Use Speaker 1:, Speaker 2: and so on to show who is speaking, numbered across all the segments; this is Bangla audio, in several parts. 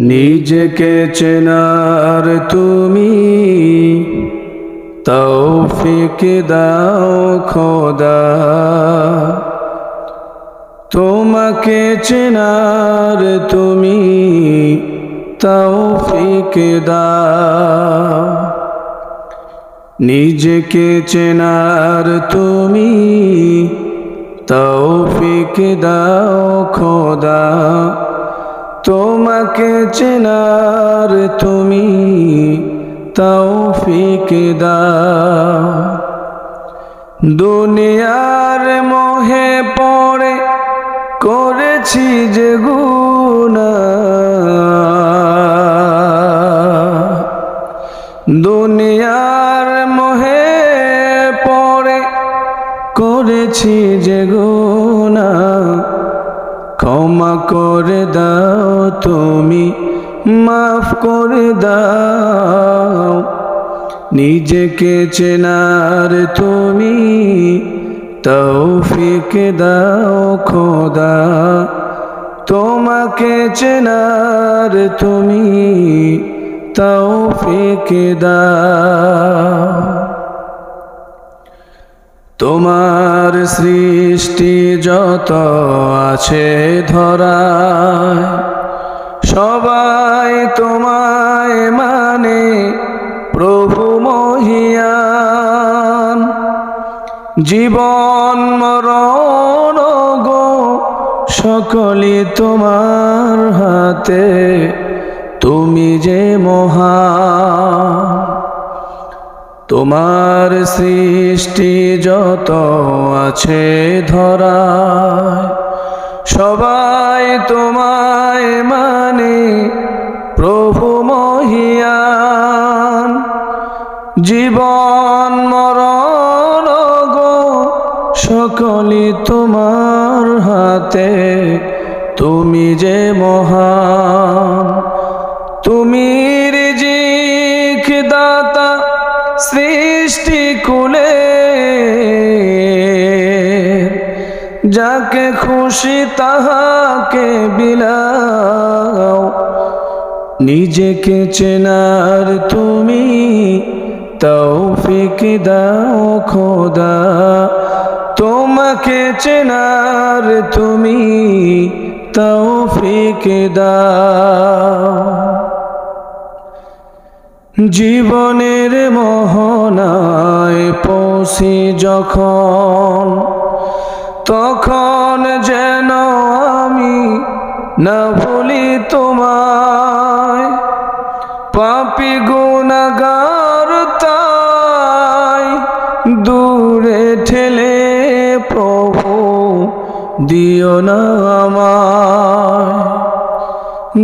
Speaker 1: নিজেকে চেনার তুমি তৌফিক দাও খোদা। তোমাকে চেনার তুমি তৌফিক দাও। নিজেকে চেনার তুমি তৌফিক দাও খোদা। তোমাকে চেনার তুমি তৌফিক দাও। দুনিয়ার মোহে পড়ে করেছি যে গুণা দুনিয়ার মোহে পড়ে করেছি যে গুণা ক্ষমা করে দাও তুমি, মাফ করে দাও। নিজেকে চেনার তুমি, তৌফিক দাও খোদা। তোমাকে চেনার তুমি, তৌফিক দাও। তোমার সৃষ্টি যত আছে ধরা সবাই তোমায় মানে প্রভু মহিয়ান। জীবন, মরণ গো সকলে তোমার হাতে, তুমি যে মহান। তোমার সৃষ্টি যত আছে ধরায়, সবাই তোমায় মানে প্রভু মহিয়ান। জীবন, মরণ গো সকলে তোমার হাতে, তুমি যে মহান। যাকে খুশি তাহাকে বিলাও। নিজেকে চেনার তুমি তৌফিক দাও খোদা। তোমাকে চেনার তুমি তৌফিক দাও। জীবনের মোহনায় পৌঁছি যখন তখন যেন আমি না ভুলি তোমায়। পাপি গুণাগার তাই দূরে ঠেলে প্রভু, দিও না আমার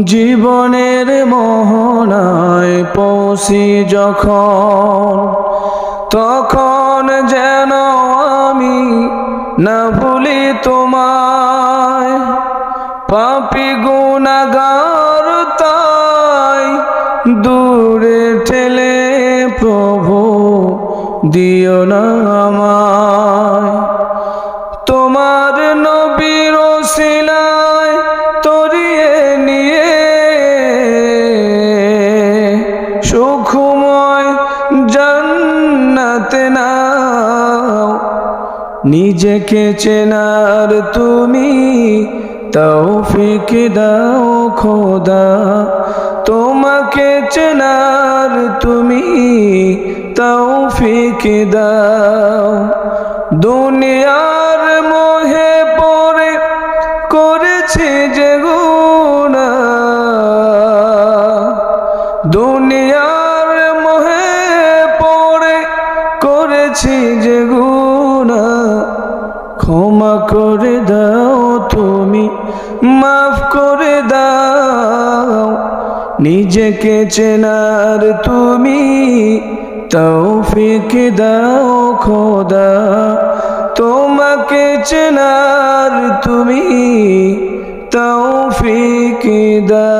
Speaker 1: জীবনের মোহনায় পৌঁছি যখন, তখন যেন আমি না ভুলি তোমায় পাপি গুণাগার তাই দূরে ঠেলে প্রভু দিও না আমায়। নিজেকে চেনার তুমি তৌফিক দাও খোদা। তোমাকে চেনার তুমি তৌফিক দাও। দুনিয়ার মোহে পরে করেছে যে গুণা করে দাও তুমি, মাফ করে দাও। নিজেকে চেনার তুমি তৌফিক দাও খোদা। তোমাকে চেনার তুমি তৌফিক দাও।